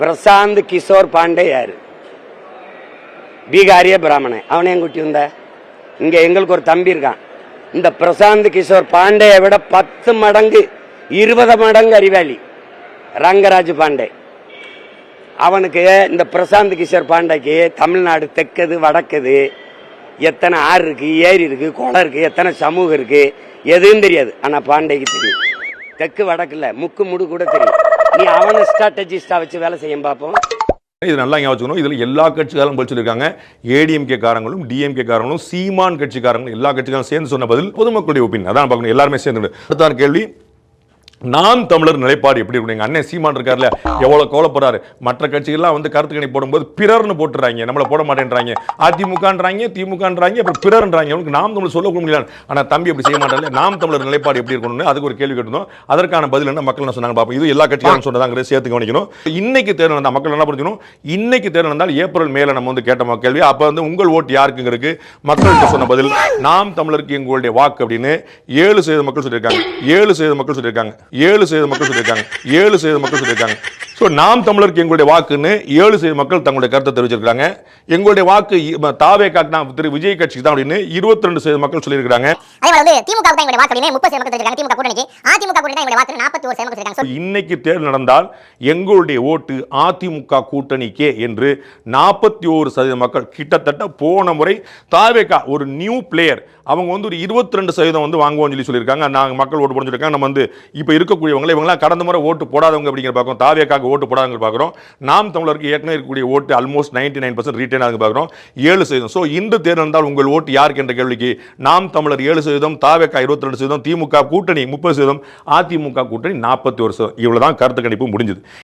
பிரசாந்த் கிஷோர் பாண்டே யாரு? பீகாரிய பிராமணன். அவனே குட்டி வந்த? இங்க எங்களுக்கு ஒரு தம்பி இருக்கான். இந்த பிரசாந்த் கிஷோர் பாண்டேயை விட பத்து மடங்கு இருபது மடங்கு அறிவாளி. ரங்கராஜ் பாண்டே. அவனுக்கு இந்த பிரசாந்த் கிஷோர் பாண்டேக்கு தமிழ்நாடு தெற்கது வடக்குது எத்தனை ஆறு இருக்கு ஏரி இருக்கு குளம் இருக்கு எத்தனை சமூகம் இருக்கு எதுவும் தெரியாது. ஆனா பாண்டேக்கு தெரியும். தெற்கு வடக்குல முக்கு முடு கூட தெரியும். நீ அவனை ஸ்ட்ராட்டஜிஸ்டா வச்சு வேலை செய்யும் பார்ப்போம் இது நல்லா ஞாபகம் இதில் எல்லா கட்சிக்காரும் பதில் சொல்லியிருக்காங்க ஏடிஎம்கே காரங்களும் டிஎம்கே காரங்களும் சீமான் கட்சிக்காரங்களும் எல்லா கட்சிக்காரும் சேர்ந்து சொன்ன பதில் பொதுமக்களுடைய ஒப்பீனியன். அதான் பார்க்கணும். எல்லாருமே சேர்ந்து அடுத்த கேள்வி. நாம் தமிழர் நிலைப்பாடு எப்படி இருக்கும்? எங்க அண்ணன் சீமான் இருக்கார்ல எவ்வளோ கோலப்படுறாரு மற்ற கட்சிகள்லாம் வந்து கருத்து கணி போடும்போது பிறர்னு போட்டுறாங்க. நம்மளை போட மாட்டேன்றாங்க. அதிமுகன்றாங்க திமுகன்றாங்க அப்புறம் பிறர்ன்றாங்க. அவனுக்கு நாம் தமிழ் சொல்ல முடியல. ஆனால் தம்பி அப்படி செய்ய மாட்டாங்க நாம் தமிழர் நிலைப்பாடு எப்படி இருக்கணும்னு அதுக்கு ஒரு கேள்வி கேட்டிருந்தோம். அதற்கான பதில் என்ன? மக்கள் என்ன சொன்னாங்க பார்ப்போம் இது எல்லா கட்சிகளும் சொன்னதாங்கிறத சேர்த்து கவனிக்கணும். இன்னைக்கு தேர்தல் நடந்தா மக்கள் என்ன புரிஞ்சுக்கணும்? இன்னைக்கு தேர்தல் நடந்தால் ஏப்ரல் மேல நம்ம வந்து கேட்ட கேள்வி. அப்போ வந்து உங்கள் ஓட்டு யாருக்குங்கிறதுக்கு மக்களுக்கு சொன்ன பதில் நாம் தமிழருக்கு எங்களுடைய வாக்கு அப்படின்னு ஏழு சதவீத மக்கள் சொல்லியிருக்காங்க. ஏழு சதவீத மக்கள் சொல்லியிருக்காங்க. ஏழு சதவீத மக்கள் சொல்லியிருக்காங்க. ஏழு சதவீத மக்கள் சொல்லியிருக்காங்க. ஸோ நாம் தமிழருக்கு எங்களுடைய வாக்குன்னு ஏழு சதவீத மக்கள் தங்களுடைய கருத்தை தெரிவிச்சிருக்காங்க எங்களுடைய வாக்கு தாவே காட்டினா திரு விஜய் கட்சிக்கு தான் அப்படின்னு இருபத்தி ரெண்டு சதவீத மக்கள் சொல்லியிருக்காங்க ஒரு இன்னைக்கு தேர்தல் நடந்தால் எங்களுடைய ஓட்டு அதிமுக கூட்டணிக்கே என்று நாற்பத்தி ஓரு சதவீத மக்கள் கிட்டத்தட்ட போன முறை தாவேகா ஒரு நியூ பிளேயர். அவங்க வந்து ஒரு இருபத்தி ரெண்டு சதவீதம் வந்து வாங்குவோம்னு சொல்லி சொல்லியிருக்காங்க. நாங்கள் மக்கள் ஓட்டு போட நம்ம வந்து இப்போ இருக்கக்கூடியவங்களை இவங்களாம் கடந்த முறை ஓட்டு போடாதவங்க அப்படிங்கிற பார்க்குறோம் தாவேக்காக ஓட்டு போடாங்க பார்க்குறோம். நாம் தமிழருக்கு ஏற்கனவே இருக்கக்கூடிய ஓட்டு almost ninety nine percent retain ஆகுது பார்க்குறோம். ஏழு சதவீதம். ஸோ இன்று தேர்தல் உங்கள் ஓட்டு யாருக்கு என்ற கேள்விக்கு நாம் தமிழர் ஏழு சதவீதம் தாவேக்கா இருபத்தி ரெண்டு சதவீதம் திமுக கூட்டணி முப்பது சதவீதம் அதிமுக கூட்டணி நாற்பத்தி ஒரு சதவீதம். இவ்வளோ தான் கருத்து கணிப்பு முடிஞ்சது.